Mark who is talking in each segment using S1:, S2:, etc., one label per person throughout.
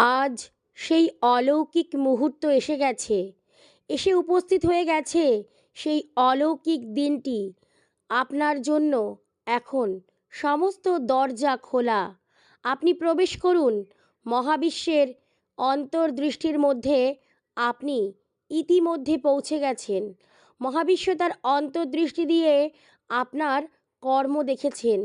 S1: আজ সেই অলৌকিক মুহূর্ত এসে গেছে। এসে উপস্থিত হয়ে গেছে সেই অলৌকিক দিনটি। আপনার জন্য এখন সমস্ত দরজা খোলা। আপনি প্রবেশ করুন। মহাবিশ্বের অন্তর্দৃষ্টির মধ্যে আপনি ইতিমধ্যে পৌঁছে গেছেন। মহাবিশ্ব তার অন্তর্দৃষ্টি দিয়ে আপনার কর্ম দেখেছেন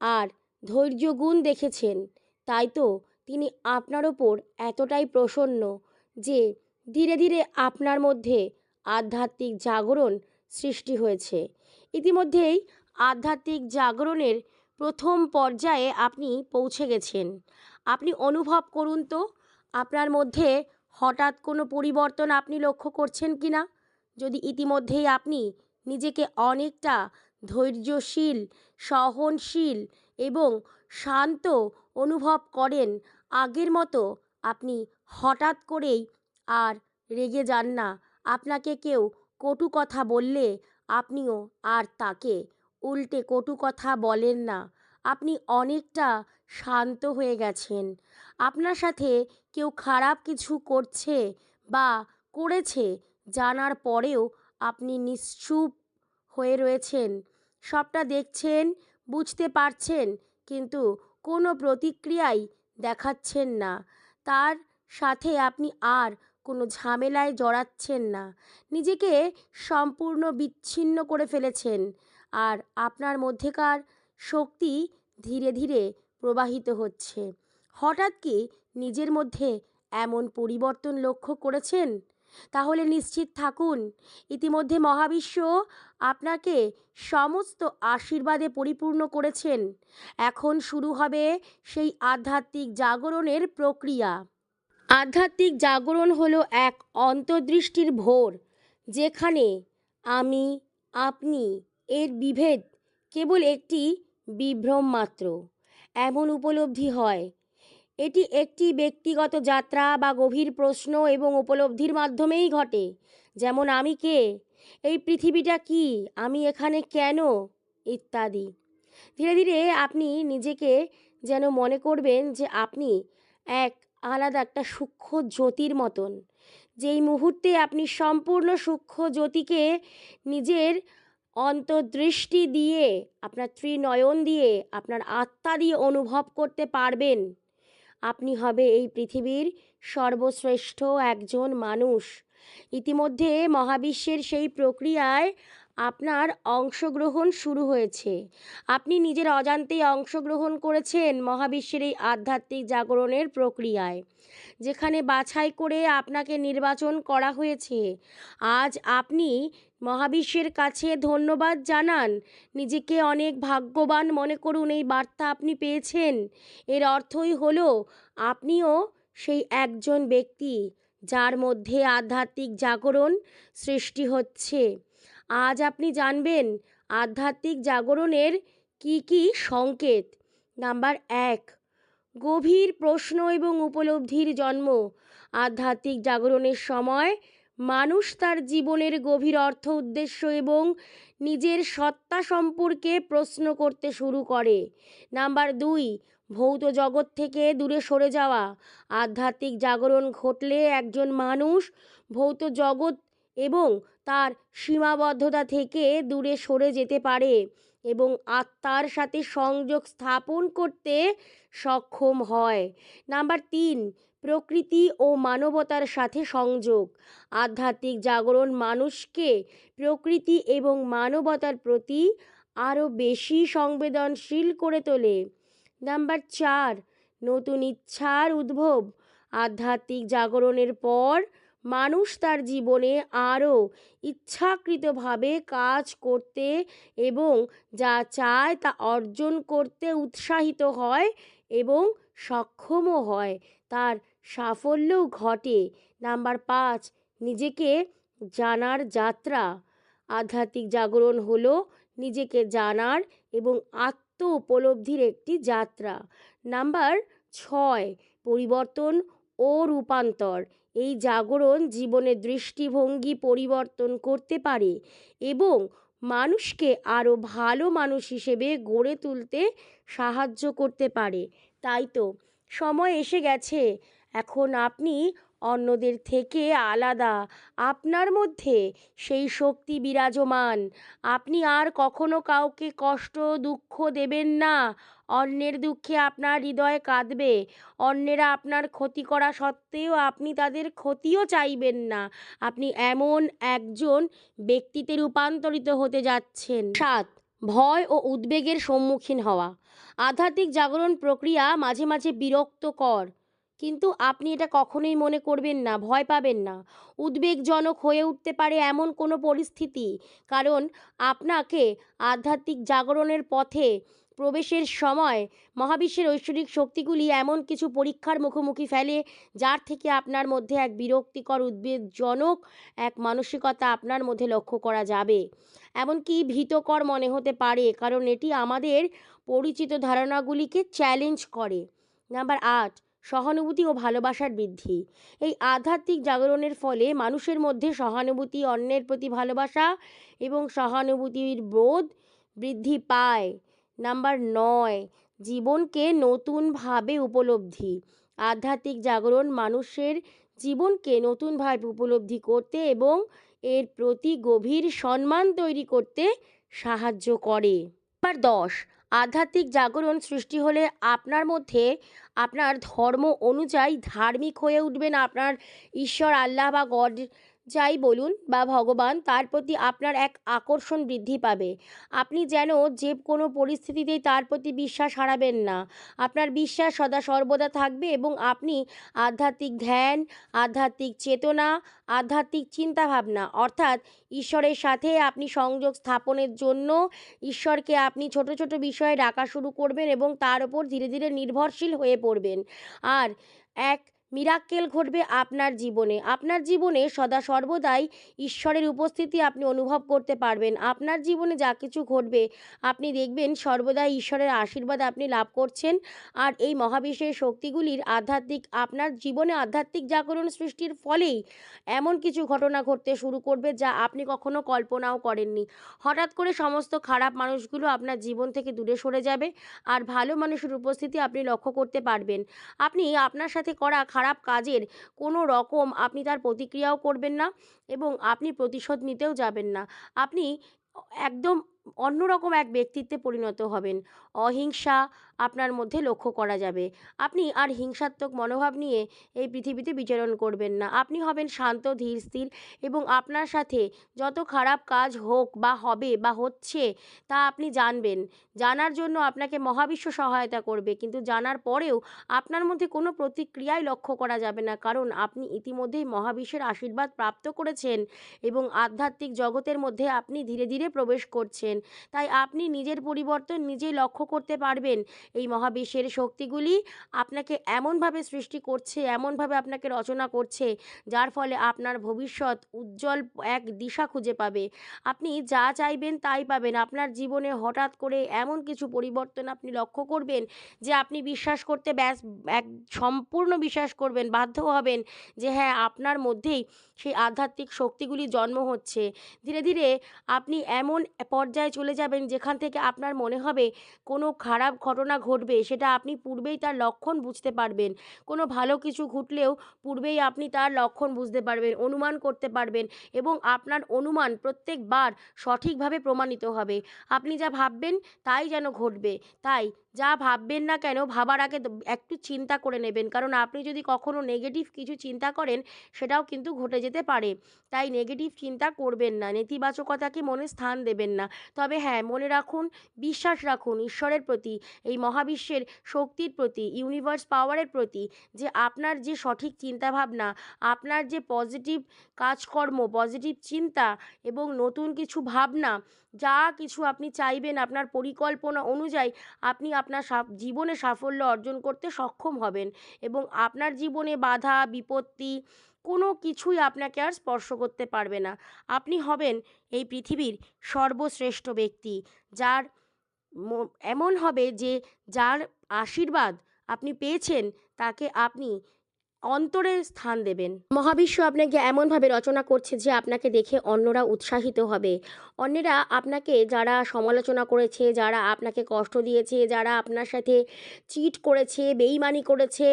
S1: আর ধৈর্যগুণ দেখেছেন। তাই তো তিনি আপনার ওপর এতটাই প্রসন্ন যে ধীরে ধীরে আপনার মধ্যে আধ্যাত্মিক জাগরণ সৃষ্টি হয়েছে। ইতিমধ্যেই আধ্যাত্মিক জাগরণের প্রথম পর্যায়ে আপনি পৌঁছে গেছেন। আপনি অনুভব করুন তো, আপনার মধ্যে হঠাৎ কোনো পরিবর্তন আপনি লক্ষ্য করছেন কি না? যদি ইতিমধ্যেই আপনি নিজেকে অনেকটা ধৈর্যশীল, সহনশীল এবং শান্ত অনুভব করেন আগের মতো আপনি হঠাৎ করেই আর রেগে যান না। আপনাকে কেউ কটু কথা বললে আপনিও আর তাকে উল্টে কটু কথা বলেন না। আপনি অনেকটা শান্ত হয়ে গেছেন। আপনার সাথে কেউ খারাপ কিছু করছে বা করেছে জানার পরেও আপনি নিশ্চুপ হয়ে রয়েছেন। সবটা দেখছেন, বুঝতে পারছেন, কিন্তু কোনো প্রতিক্রিয়াই দেখাচ্ছেন না। তার সাথে আপনি আর কোনো ঝামেলায় জড়াচ্ছেন না। নিজেকে সম্পূর্ণ বিচ্ছিন্ন করে ফেলেছেন আর আপনার মধ্যেকার শক্তি ধীরে ধীরে প্রবাহিত হচ্ছে। হঠাৎ কি নিজের মধ্যে এমন পরিবর্তন লক্ষ্য করেছেন? তাহলে নিশ্চিত থাকুন। ইতিমধ্যে মহাবিশ্ব আপনাকে সমস্ত আশীর্বাদে পরিপূর্ণ করেছেন। এখন শুরু হবে সেই আধ্যাত্মিক জাগরণের প্রক্রিয়া। আধ্যাত্মিক জাগরণ হলো এক অন্তর্দৃষ্টির ভোর, যেখানে আমি, আপনি, এর বিভেদ কেবল একটি বিভ্রম মাত্র। এমন উপলব্ধি হয় এটি একটি ব্যক্তিগত যাত্রা বা গভীর প্রশ্ন এবং উপলব্ধির মাধ্যমেই ঘটে। যেমন, আমি কে? এই পৃথিবীটা কি? আমি এখানে কেন? ইত্যাদি। ধীরে ধীরে আপনি নিজেকে যেন মনে করবেন যে আপনি এক আলাদা একটা সূক্ষ্ম জ্যোতির মতন। যেই মুহূর্তে আপনি সম্পূর্ণ সূক্ষ্ম জ্যোতিকে নিজের অন্তর্দৃষ্টি দিয়ে, আপনার ত্রিনয়ন দিয়ে, আপনার আত্মা দিয়ে অনুভব করতে পারবেন আপনি হবে এই পৃথিবীর সর্বশ্রেষ্ঠ একজন মানুষ। ইতিমধ্যে মহাবিশ্বের সেই প্রক্রিয়ায় আপনার অংশগ্রহণ শুরু হয়েছে। আপনি নিজের অজান্তেই অংশগ্রহণ করেছেন মহাবিশ্বের এই আধ্যাত্মিক জাগরণের প্রক্রিয়ায়, যেখানে বাছাই করে আপনাকে নির্বাচন করা হয়েছে। আজ আপনি মহাবিশ্বের কাছে ধন্যবাদ জানান। নিজেকে অনেক ভাগ্যবান মনে করুন, এই বার্তা আপনি পেয়েছেন। এর অর্থই হলো, আপনিও সেই একজন ব্যক্তি যার মধ্যে আধ্যাত্মিক জাগরণ সৃষ্টি হচ্ছে। আজ আপনি জানবেন, আধ্যাত্মিক জাগরণের কি কি সংকেত। নাম্বার এক, গভীর প্রশ্ন এবং উপলব্ধির জন্ম। আধ্যাত্মিক জাগরণের সময় মানুষ তার জীবনের গভীর অর্থ, উদ্দেশ্য এবং নিজের সত্তা সম্পর্কে প্রশ্ন করতে শুরু করে। নাম্বার দুই, ভৌত জগৎ থেকে দূরে সরে যাওয়া। আধ্যাত্মিক জাগরণ ঘটলে একজন মানুষ ভৌত জগৎ এবং তার সীমাবদ্ধতা থেকে দূরে সরে যেতে পারে এবং আত্মার সাথে সংযোগ স্থাপন করতে সক্ষম হয়। নাম্বার তিন প্রকৃতি ও মানবতার সাথে সংযোগ। আধ্যাত্মিক জাগরণ মানুষকে প্রকৃতি এবং মানবতার প্রতি আরও বেশি সংবেদনশীল করে তোলে। নাম্বার চার, নতুন ইচ্ছার উদ্ভব। আধ্যাত্মিক জাগরণের পর মানুষ তার জীবনে আরও ইচ্ছাকৃতভাবে কাজ করতে এবং যা চায় তা অর্জন করতে উৎসাহিত হয় এবং সক্ষমও হয়। তার সাফল্যও ঘটে। নাম্বার পাঁচ, নিজেকে জানার যাত্রা। আধ্যাত্মিক জাগরণ হলো নিজেকে জানার এবং আত্ম উপলব্ধির একটি যাত্রা। নাম্বার ছয়, পরিবর্তন ও রূপান্তর। এই জাগরণ জীবনের দৃষ্টিভঙ্গি পরিবর্তন করতে পারে এবং মানুষকে আরও ভালো মানুষ হিসেবে গড়ে তুলতে সাহায্য করতে পারে। তাই তো সময় এসে গেছে। এখন আপনি অন্যদের থেকে আলাদা। আপনার মধ্যে সেই শক্তি বিরাজমান। আপনি আর কখনো কাউকে কষ্ট, দুঃখ দেবেন না। অন্যের দুঃখে আপনার হৃদয় কাঁদবে। অন্যেরা আপনার ক্ষতি করা সত্ত্বেও আপনি তাদের ক্ষতিও চাইবেন না। আপনি এমন একজন ব্যক্তিতে রূপান্তরিত হতে যাচ্ছেন। সাত ভয় ও উদ্বেগের সম্মুখীন হওয়া। আধ্যাত্মিক জাগরণ প্রক্রিয়া মাঝে মাঝে বিরক্তকর। কিন্তু আপনি এটা কখনোই মনে করবেন না, ভয় পাবেন না। উদ্বেগজনক হয়ে উঠতে পারে এমন কোনো পরিস্থিতি। কারণ আপনাকে আধ্যাত্মিক জাগরণের পথে প্রবেশের সময় মহাবিশ্বের ঐশ্বরিক শক্তিগুলি এমন কিছু পরীক্ষার মুখোমুখি ফেলে, যার থেকে আপনার মধ্যে এক বিরক্তিকর, উদ্বেগজনক এক মানসিকতা আপনার মধ্যে লক্ষ্য করা যাবে। এমনকি ভীতকর মনে হতে পারে, কারণ এটি আমাদের পরিচিত ধারণাগুলিকে চ্যালেঞ্জ করে। নাম্বার আট, সহানুভূতি ও ভালোবাসার বৃদ্ধি। এই আধ্যাত্মিক জাগরণের ফলে মানুষের মধ্যে সহানুভূতি, অন্যের প্রতি ভালোবাসা এবং সহানুভূতির বোধ বৃদ্ধি পায়। নাম্বার নয়, জীবনকে নতুনভাবে উপলব্ধি। আধ্যাত্মিক জাগরণ মানুষের জীবনকে নতুনভাবে উপলব্ধি করতে এবং এর প্রতি গভীর সম্মান তৈরি করতে সাহায্য করে। নাম্বার দশ, আধ্যাত্মিক জাগরণ সৃষ্টি হলে আপনার মধ্যে আপনার ধর্ম অনুযায়ী ধার্মিক হয়ে উঠবেন। আপনার ঈশ্বর, আল্লাহ বা গড যাই বলুন বা ভগবান, তার প্রতি আপনার এক আকর্ষণ বৃদ্ধি পাবে। আপনি যেন যে কোনো পরিস্থিতিতেই তার প্রতি বিশ্বাস হারাবেন না। আপনার বিশ্বাস সদা সর্বদা থাকবে এবং আপনি আধ্যাত্মিক ধ্যান, আধ্যাত্মিক চেতনা, আধ্যাত্মিক চিন্তাভাবনা, অর্থাৎ ঈশ্বরের সাথে আপনি সংযোগ স্থাপনের জন্য ঈশ্বরকে আপনি ছোট ছোট বিষয়ে ডাকা শুরু করবেন এবং তার ওপর ধীরে ধীরে নির্ভরশীল হয়ে পড়বেন। আর এক মিরাক্কেল ঘটবে আপনার জীবনে। আপনার জীবনে সদা সর্বদাই ঈশ্বরের উপস্থিতি আপনি অনুভব করতে পারবেন। আপনার জীবনে যা কিছু ঘটবে, আপনি দেখবেন সর্বদাই ঈশ্বরের আশীর্বাদ আপনি লাভ করছেন। আর এই মহাবিশ্বের শক্তিগুলির আধ্যাত্মিক, আপনার জীবনে আধ্যাত্মিক জাগরণ সৃষ্টির ফলেই এমন কিছু ঘটনা ঘটতে শুরু করবে যা আপনি কখনো কল্পনাও করেননি। হঠাৎ করে সমস্ত খারাপ মানুষগুলো আপনার জীবন থেকে দূরে সরে যাবে আর ভালো মানুষের উপস্থিতি আপনি লক্ষ্য করতে পারবেন। আপনি আপনার সাথে করা খারাপ কাজের কোনো রকম আপনি তার প্রতিক্রিয়াও করবেন না এবং আপনি প্রতিশোধ নিতেও যাবেন না। আপনি একদম অন্যরকম এক ব্যক্তিত্বে পরিণত হবেন। অহিংসা আপনার মধ্যে লক্ষ্য করা যাবে। আপনি আর হিংসাত্মক মনোভাব নিয়ে এই পৃথিবীতে বিচরণ করবেন না। আপনি হবেন শান্ত, ধীর, স্থির এবং আপনার সাথে যত খারাপ কাজ হোক বা হবে বা হচ্ছে তা আপনি জানবেন। জানার জন্য আপনাকে মহাবিশ্ব সহায়তা করবে কিন্তু জানার পরেও আপনার মধ্যে কোনো প্রতিক্রিয়াই লক্ষ্য করা যাবে না কারণ আপনি ইতিমধ্যেই মহাবিশ্বের আশীর্বাদ প্রাপ্ত করেছেন এবং আধ্যাত্মিক জগতের মধ্যে আপনি ধীরে ধীরে প্রবেশ করছেন। তাই আপনি নিজের পরিবর্তন নিজেই লক্ষ্য করতে পারবেন। এই মহাবিশ্বের শক্তিগুলি আপনাকে এমনভাবে সৃষ্টি করছে, এমনভাবে আপনাকে রচনা করছে, যার ফলে আপনার ভবিষ্যৎ উজ্জ্বল এক দিশা খুঁজে পাবে। আপনি যা চাইবেন তাই পাবেন। আপনার জীবনে হঠাৎ করে এমন কিছু পরিবর্তন আপনি লক্ষ্য করবেন যে আপনি বিশ্বাস করতে ব্যাস, এক সম্পূর্ণ বিশ্বাস করবেন, বাধ্য হবেন যে হ্যাঁ আপনার মধ্যেই সেই আধ্যাত্মিক শক্তিগুলি জন্ম হচ্ছে। ধীরে ধীরে আপনি এমন পর্যায়ে চলে যাবেন, যেখান থেকে আপনার মনে হবে কোনো খারাপ ঘটনা ঘটবে, সেটা আপনি পূর্বেই তার লক্ষণ বুঝতে পারবেন। কোনো ভালো কিছু ঘটলেও পূর্বেই আপনি তার লক্ষণ বুঝতে পারবেন, অনুমান করতে পারবেন এবং আপনার অনুমান প্রত্যেকবার সঠিকভাবে প্রমাণিত হবে। আপনি যা ভাববেন তাই যেন ঘটবে। তাই যা ভাববেন না কেন ভাবার আগে একটু চিন্তা করে নেবেন। কারণ আপনি যদি কখনো নেগেটিভ কিছু চিন্তা করেন, সেটাও কিন্তু ঘটে যেতে পারে। তাই নেগেটিভ চিন্তা করবেন না। নেতিবাচকতাকে মনে স্থান দেবেন না। তবে হ্যাঁ মনে রাখুন, বিশ্বাস রাখুন ঈশ্বরের প্রতি, এই মহাবিশ্বের শক্তির প্রতি ইউনিভার্স পাওয়ারের প্রতি যে আপনার যে সঠিক চিন্তাভাবনা, আপনার যে পজিটিভ কাজকর্ম পজিটিভ চিন্তা এবং নতুন কিছু ভাবনা, যা কিছু আপনি চাইবেন আপনার পরিকল্পনা অনুযায়ী আপনি আপনার জীবনে সাফল্য অর্জন করতে সক্ষম হবেন এবং আপনার জীবনে বাধা, বিপত্তি কোনো কিছুই আপনাকে আর স্পর্শ করতে পারবে না। আপনি হবেন এই পৃথিবীর সর্বশ্রেষ্ঠ ব্যক্তি, যার এমন হবে যে যার আশীর্বাদ আপনি পেয়েছেন, তাকে আপনি অন্তরে স্থান দেবেন। মহাবিশ্ব আপনাকে এমনভাবে রচনা করছে যে আপনাকে দেখে অন্যরা উৎসাহিত হবে। অন্যেরা আপনাকে, যারা সমালোচনা করেছে, যারা আপনাকে কষ্ট দিয়েছে, যারা আপনার সাথে চিট করেছে, বেইমানি করেছে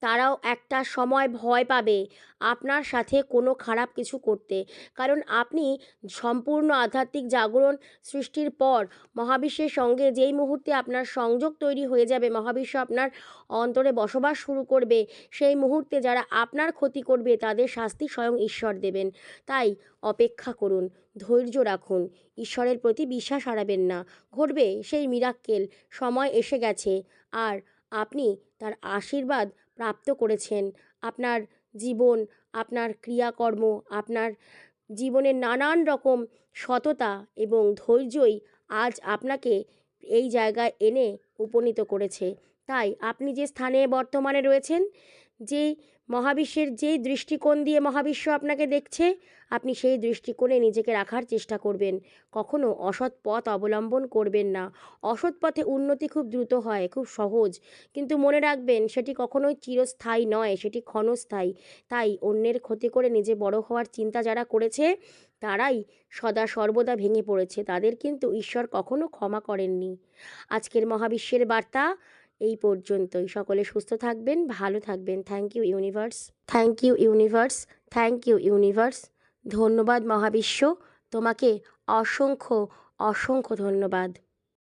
S1: তারাও একটা সময় ভয় পাবে আপনার সাথে কোনো খারাপ কিছু করতে। কারণ আপনি সম্পূর্ণ আধ্যাত্মিক জাগরণ সৃষ্টির পর মহাবিশ্বের সঙ্গে যেই মুহূর্তে আপনার সংযোগ তৈরি হয়ে যাবে, মহাবিশ্ব আপনার অন্তরে বসবাস শুরু করবে, সেই মুহূর্তে যারা আপনার ক্ষতি করবে তাদের শাস্তি স্বয়ং ঈশ্বর দেবেন। তাই অপেক্ষা করুন, ধৈর্য রাখুন, ঈশ্বরের প্রতি বিশ্বাস হারাবেন না। ঘটবে সেই মিরাক্কেল সময় এসে গেছে, আর আপনি তার আশীর্বাদ প্রাপ্ত করেছেন। আপনার জীবন, আপনার ক্রিয়াকর্ম, আপনার জীবনের নানান রকম সততা এবং ধৈর্যই আজ আপনাকে এই জায়গায় এনে উপনীত করেছে। তাই আপনি যে স্থানে বর্তমানে রয়েছেন যে মহাবিশ্বের যেই দৃষ্টিকোণ দিয়ে মহাবিশ্ব আপনাকে দেখছে, আপনি সেই দৃষ্টিকোণে নিজেকে রাখার চেষ্টা করবেন। কখনো অসৎ পথ অবলম্বন করবেন না। অসৎ পথে উন্নতি খুব দ্রুত হয়, খুব সহজ। কিন্তু মনে রাখবেন, সেটি কখনোই চিরস্থায়ী নয়, সেটি ক্ষণস্থায়ী। তাই অন্যের ক্ষতি করে নিজে বড় হওয়ার চিন্তা যারা করেছে, তারাই সদা সর্বদা ভেঙে পড়েছে। তাদের কিন্তু ঈশ্বর কখনো ক্ষমা করেননি। আজকের মহাবিশ্বের বার্তা এই পর্যন্তই। সকলে সুস্থ থাকবেন, ভালো থাকবেন। Thank you universe thank you universe thank you universe ধন্যবাদ মহাবিশ্ব। তোমাকে অসংখ্য অসংখ্য ধন্যবাদ।